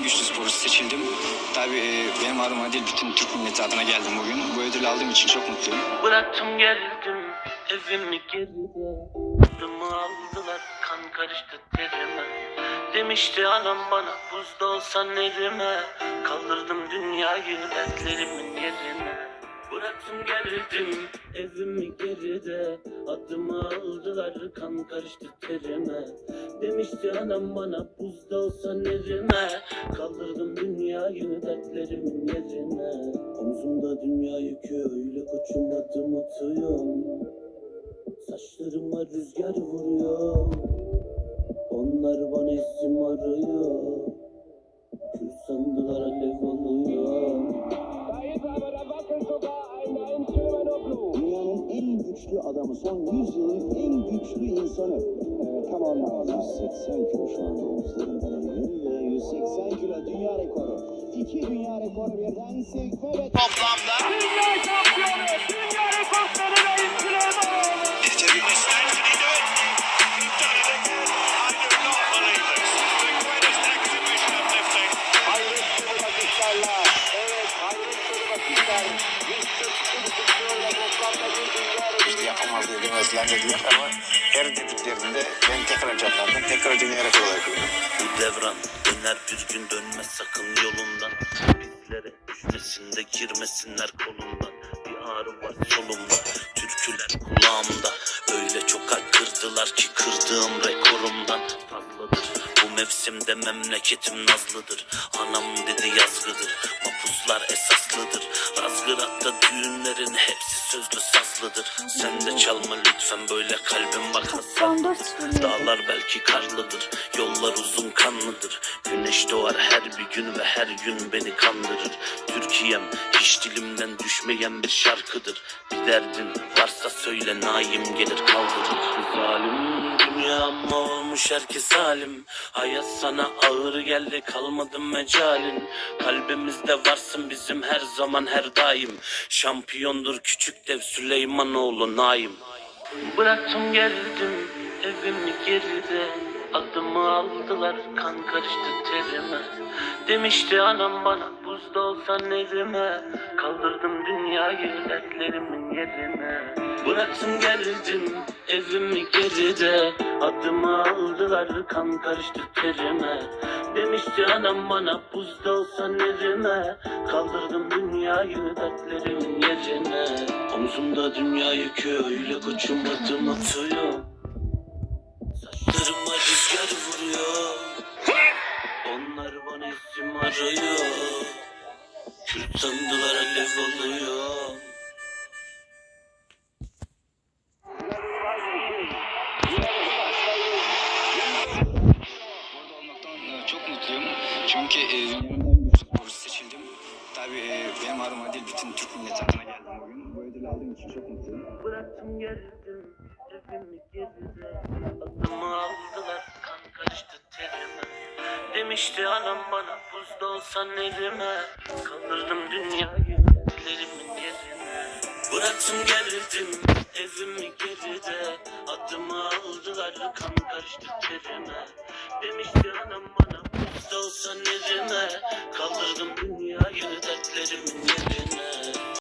en güçlü sporcu seçildim. Tabii e, benim adıma değil bütün Türk milleti adına geldim bugün. Bu ödülü aldığım için çok mutluyum. Bıraktım geldim evimi geride aldılar kan karıştı terime Demişti anam bana buzda olsan elime Kaldırdım dünyayı dertlerimin yerine Bıraktım geldim evimi geride Adımı aldılar kan karıştı terime. Demişti anam bana buzda olsan elime Kaldırdım dünyayı dertlerimin yerine. Omzumda dünya yükü öyle koçum adım atıyorum. Saçlarıma rüzgar vuruyor. Onlar bana isim arıyor güçlü adamı, son 100 yılın en güçlü insanı. Ee, tam anlamda 180 kilo şu anda omuzlarından ve 180 kilo dünya rekoru. İki dünya rekoru birden sekme ve işte yapamaz diye demezler dediler ama her dediklerinde ben tekrar canlandım. Tekrar rekoru olarak. Bu devran döner bir gün dönmez sakın yolundan. Bizlere düşmesin de girmesinler kolundan. Bir ağrı var solumda türküler kulağımda. Öyle çok kırdılar ki kırdığım rekorumdan. Fazladır Bu mevsimde memleketim nazlıdır. Anam dedi yazgıdır Mapuslar esaslıdır. Razgırat'ta düğünlerin hepsi sözlü sazlıdır Sen de çalma lütfen böyle kalbim bak hasarlıdır Dağlar belki karlıdır, yollar uzun kanlıdır. Güneş doğar her bir gün ve her gün beni kandırır. Türkiye'm hiç dilimden düşmeyen bir şarkıdır. Bir derdin varsa söyle naim gelir kaldırır. Zalim dünya ama olmuş herkes halim. Hayat sana ağır geldi kalmadı mecalin. Kalbimizde varsın bizim her zaman her daim. Şampiyondur küçük dev Süleymanoğlu Naim. Bıraktım geldim evimi geride Adımı aldılar kan karıştı terime Demişti anam bana buzda olsan elime Kaldırdım dünyayı dertlerimin yerine Bıraktım geldim geride. Adımı aldılar kan karıştı terime. Demişti anam bana buzda olsan elime Kaldırdım dünyayı dertlerimin yerine. Omzumda dünya yükü öyle koçum adım atıyor. Saçlarıma rüzgar vuruyor. Onlar bana isim arıyor. Kürt sandılar alev oluyor mutluyum. Çünkü e, dünyanın en güçlü sporcu seçildim. Tabii e, benim adıma değil bütün Türk milleti adına geldim bugün. Bu ödülü aldığım için çok mutluyum. Bıraktım geldim evimi geride Adımı aldılar kan karıştı terime Demişti anam bana buzda olsan elime Kaldırdım dünyayı ellerimin yerine Bıraktım geldim evimi geride Adımı aldılar kan karıştı terime Demişti anam bana buzda olsan elime. Kaldırdım dünyayı dertlerimin yerine